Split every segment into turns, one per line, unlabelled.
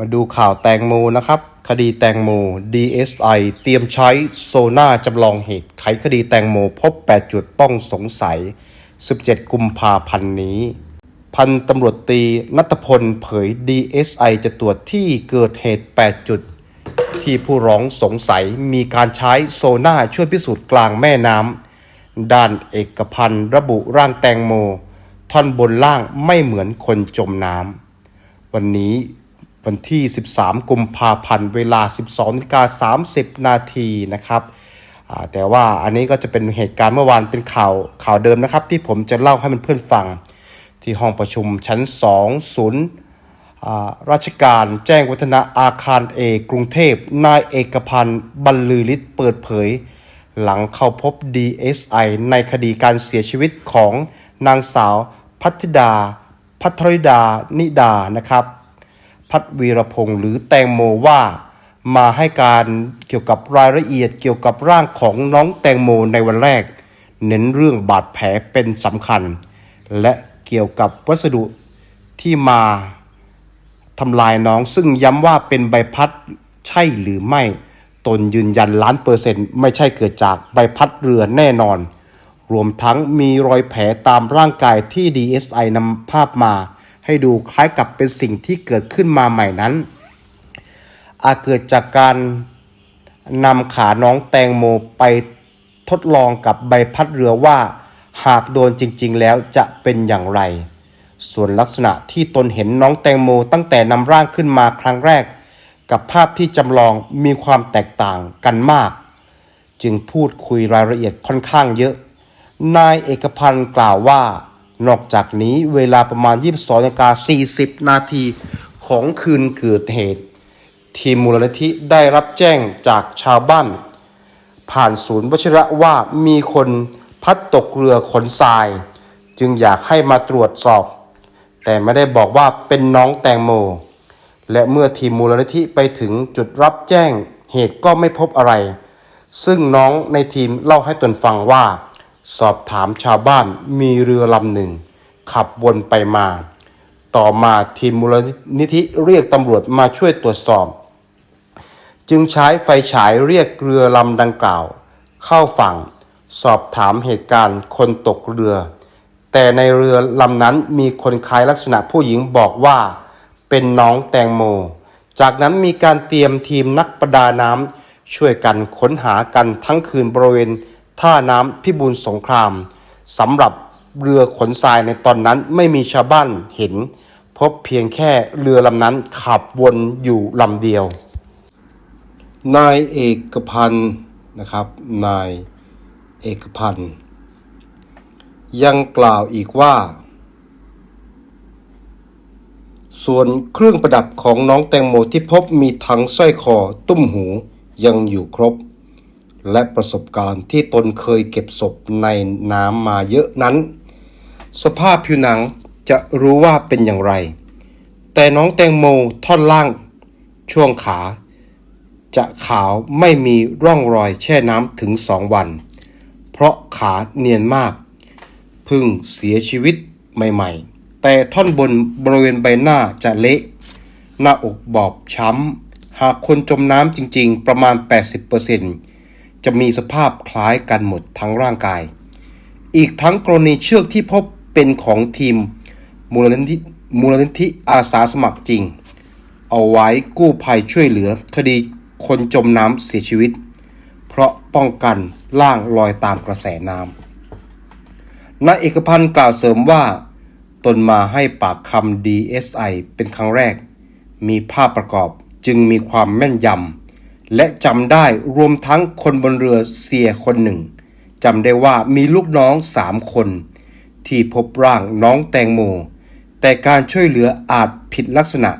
มาดูข่าวแตงโมนะครับ คดีแตงโม DSI เตรียมใช้โซน่าจำลองเหตุไขคดีแตงโมพบ 8 จุดต้องสงสัย 17 กุมภาพันธ์นี้ พันตำรวจตีนัทพลเผย DSI จะตรวจที่เกิดเหตุ 8 จุด ที่ผู้ร้องสงสัยมีการใช้โซน่าช่วยพิสูจน์กลางแม่น้ำด้านเอกพันธ์ระบุร่างแตงโม ท่อนบนล่างไม่เหมือนคนจมน้ำวันนี้ วันที่ 13 กุมภาพันธ์เวลา 12นาฬิกา30 นาทีนะครับแต่ว่าอันนี้ก็จะเป็นเหตุการณ์เมื่อวานเป็นข่าวข่าวเดิมนะครับ ที่ผมจะเล่าให้มันเพื่อนๆฟัง ที่ห้องประชุมชั้น 2 ศูนย์ราชการแจ้งวัฒนะอาคารเอกรุงเทพ นายเอกพันธ์บรรลือฤทธิ์เปิดเผย หลังเข้าพบ DSI ในคดีการเสียชีวิตของนางสาวพัทธิดา พัทริดา นิดานะครับ พัฒวีรพงศ์หรือแตงโมว่ามาให้การเกี่ยวกับรายละเอียดเกี่ยวกับร่างของน้องแตงโมในวันแรก เน้นเรื่องบาดแผลเป็นสำคัญ และเกี่ยวกับวัสดุที่มาทำลายน้องซึ่งย้ำว่าเป็นใบพัดใช่หรือไม่ ตนยืนยันล้านเปอร์เซ็นต์ไม่ใช่เกิดจากใบพัดเรือแน่นอน รวมทั้งมีรอยแผลตามร่างกายที่ DSI นำภาพมา ให้ดูคล้ายกับเป็นสิ่งที่เกิดขึ้นมาใหม่นั้น อาจเกิดจากการนำขาน้องแตงโมไปทดลองกับใบพัดเรือว่า หากโดนจริงๆแล้วจะเป็นอย่างไร ส่วนลักษณะที่ตนเห็นน้องแตงโมตั้งแต่นำร่างขึ้นมาครั้งแรก กับภาพที่จำลองมีความแตกต่างกันมาก จึงพูดคุยรายละเอียดค่อนข้างเยอะ นายเอกพันธ์กล่าวว่า นอกจากนี้เวลาประมาณ 22นาฬิกา40 นาทีของคืนเกิดเหตุ ทีมมูลนิธิได้รับแจ้งจากชาวบ้าน ผ่านศูนย์วชิระว่ามีคนพัดตกเรือขนทราย จึงอยากให้มาตรวจสอบ แต่ไม่ได้บอกว่าเป็นน้องแตงโม และเมื่อทีมมูลนิธิไปถึงจุดรับแจ้งเหตุก็ไม่พบอะไร ซึ่งน้องในทีมเล่าให้ตนฟังว่า สอบถามชาวบ้านมีเรือลำหนึ่ง ขับวนไปมา ต่อมาทีมมูลนิธิเรียกตำรวจมาช่วยตรวจสอบ จึงใช้ไฟฉายเรียกเรือลำดังกล่าว เข้าฝั่ง สอบถามเหตุการณ์คนตกเรือ แต่ในเรือลำนั้นมีคนคล้ายลักษณะผู้หญิงบอกว่าเป็นน้องแตงโม จากนั้นมีการเตรียมทีมนักประดาน้ำช่วยกันค้นหากันทั้งคืนบริเวณ ท่าน้ำพิบูลสงครามสำหรับเรือขนทรายในตอนนั้นไม่มีชาวบ้านเห็น พบเพียงแค่เรือลำนั้นขับวนอยู่ลำเดียว นายเอกพันธ์นะครับ นายเอกพันธ์ยังกล่าวอีกว่า ส่วนเครื่องประดับของน้องแตงโมที่พบมีทั้งสร้อยคอตุ้มหูยังอยู่ครบ และประสบการณ์ที่ตนเคยเก็บศพในน้ำมาเยอะนั้น สภาพผิวหนังจะรู้ว่าเป็นอย่างไร แต่น้องแตงโมท่อนล่าง ช่วงขา จะขาวไม่มีร่องรอยแช่น้ำถึงสองวัน เพราะขาเนียนมากพึ่งเสียชีวิตใหม่ๆ แต่ท่อนบนบริเวณใบหน้าจะเละ หน้าอกบอบช้ำ หากคนจมน้ำจริงๆ ประมาณ 80% จะมีสภาพคล้ายกันหมดทั้งร่างกาย อีกทั้งกรณีเชือกที่พบเป็นของทีมมูลนิธิมูลนิธิอาสาสมัครจริง เอาไว้กู้ภัยช่วยเหลือคดีคนจมน้ำเสียชีวิต เพราะป้องกันล่างลอยตามกระแสน้ำนายเอกพันธ์กล่าวเสริมว่า ตนมาให้ปากคำ DSI เป็นครั้งแรก มีภาพประกอบจึงมีความแม่นยำ และจำได้รวมทั้งคนบนเรือเสียคนหนึ่งจำได้ว่ามีลูกน้องสามคน ที่พบร่างน้องแตงโม แต่การช่วยเหลืออาจผิดลักษณะ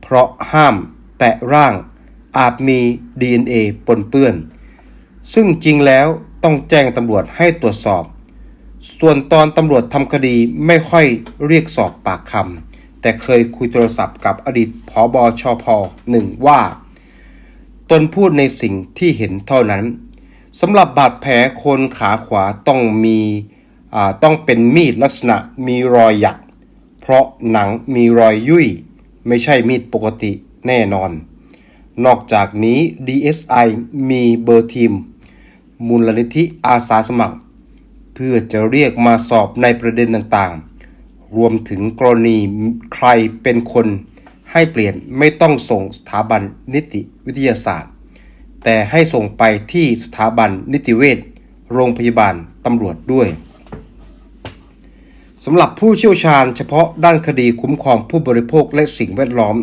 เพราะห้ามแตะร่างอาจมี DNA ปนเปื้อน ซึ่งจริงแล้วต้องแจ้งตำรวจให้ตรวจสอบ ส่วนตอนตำรวจทำคดีไม่ค่อยเรียกสอบปากคำแต่เคยคุยโทรศัพท์กับอดีตผอบอชอพอหนึ่งว่า ตนพูดในสิ่งที่เห็นเท่านั้นสำหรับบาดแผลโคนขาขวาต้องมีอ่าต้องเป็นมีดลักษณะมีรอยหยัก เพราะหนังมีรอยยุ่ย ไม่ใช่มีดปกติแน่นอน นอกจากนี้ DSI มีเบอร์ทีม มูลนิธิอาสาสมัคร เพื่อจะเรียกมาสอบในประเด็นต่างๆ รวมถึงกรณีใครเป็นคน ให้เปลี่ยนไม่ต้องส่งสถาบันนิติวิทยาศาสตร์ แต่ให้ส่งไปที่สถาบันนิติเวชโรงพยาบาลตำรวจด้วยสำหรับผู้เชี่ยวชาญเฉพาะด้านคดีคุ้มครองผู้บริโภคและสิ่งแวดล้อม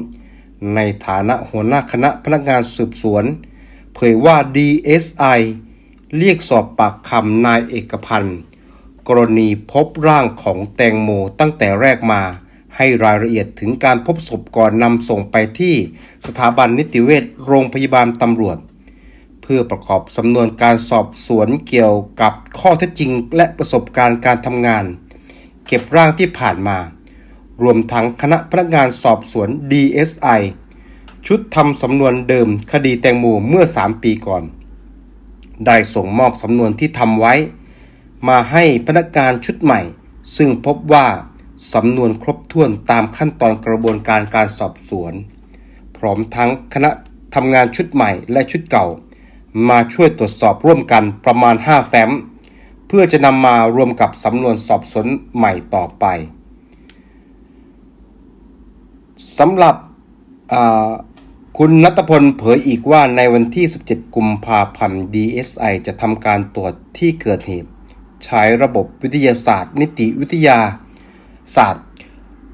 ในฐานะหัวหน้าคณะพนักงานสืบสวน เผยว่า DSI เรียกสอบปากคำนายเอกพันธ์ กรณีพบร่างของแตงโมตั้งแต่แรกมา ให้รายละเอียดถึงการพบศพก่อนนำส่งไปที่สถาบันนิติเวชโรงพยาบาลตำรวจ เพื่อประกอบสำนวนการสอบสวนเกี่ยวกับข้อเท็จจริง และประสบการณ์การทำงาน เก็บร่างที่ผ่านมา รวมทั้งคณะพนักงานสอบสวน DSI ชุดทำสำนวนเดิมคดีแตงโมเมื่อ 3 ปีก่อน ได้ส่งมอบสำนวนที่ทำไว้ มาให้พนักงานชุดใหม่ ซึ่งพบว่า สำนวนครบถ้วนตามขั้นตอนกระบวนการการสอบสวน พร้อมทั้งคณะทำงานชุดใหม่และชุดเก่า มาช่วยตรวจสอบร่วมกันประมาณ 5 แฟ้ม เพื่อจะนำมารวมกับสำนวนสอบสวนใหม่ต่อไปสำหรับคุณนัทพลเผยอีกว่าในวันที่ 17 กุมภาพันธ์ DSI จะทำการตรวจที่เกิดเหตุ ใช้ระบบวิทยาศาสตร์ นิติวิทยา ศาสตร์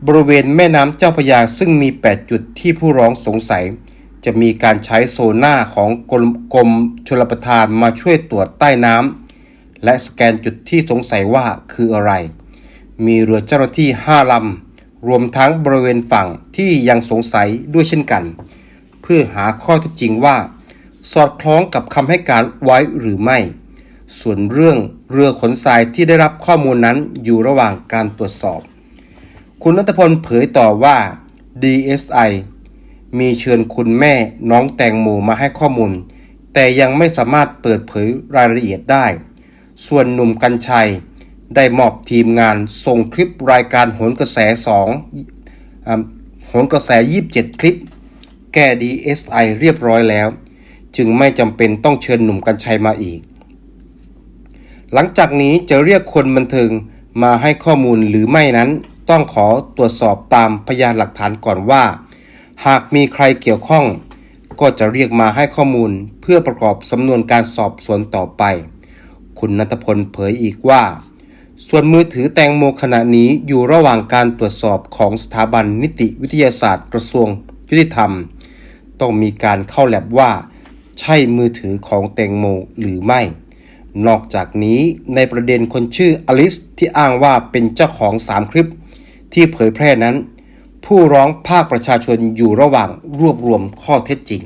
บริเวณแม่น้ำเจ้าพระยาซึ่งมี 8 จุดที่ผู้ร้องสงสัย จะมีการใช้โซน่าของกรมกรมชลประทานมาช่วยตรวจใต้น้ำและสแกนจุดที่สงสัยว่าคืออะไร มีเรือเจ้าหน้าที่ 5ลำรวมทั้งบริเวณฝั่งที่ยังสงสัยด้วยเช่นกัน เพื่อหาข้อเท็จจริงว่า สอดคล้องกับคำให้การไว้หรือไม่ส่วนเรื่องเรือขนทรายที่ได้รับข้อมูลนั้นอยู่ระหว่างการตรวจสอบ คุณนัทพลเผยต่อว่า DSI มีเชิญคุณแม่น้องแตงโมมาให้ข้อมูล แต่ยังไม่สามารถเปิดเผยรายละเอียดได้ ส่วนหนุ่มกัญชัยได้มอบทีมงานส่งคลิปรายการโหนกระแส2อ่าโหนกระแส 27 คลิป แก้ DSI เรียบร้อยแล้ว จึงไม่จำเป็นต้องเชิญหนุ่มกัญชัยมาอีก หลังจากนี้จะเรียกคนบันเทิงมาให้ข้อมูลหรือไม่นั้น ต้องขอตรวจสอบตามพยานหลักฐานก่อนว่า หากมีใครเกี่ยวข้อง ก็จะเรียกมาให้ข้อมูลเพื่อประกอบสำนวนการสอบสวนต่อไป คุณนัทพลเผยอีกว่า ส่วนมือถือแตงโมขณะนี้อยู่ระหว่างการตรวจสอบของสถาบันนิติวิทยาศาสตร์กระทรวงยุติธรรม ต้องมีการเข้าแลบว่า ใช่มือถือของแตงโมหรือไม่นอกจากนี้ในประเด็นคนชื่ออลิสที่อ้างว่าเป็นเจ้าของสามคลิป ที่เผยแพร่นั้น ผู้ร้องภาคประชาชนอยู่ระหว่างรวบรวมข้อเท็จจริง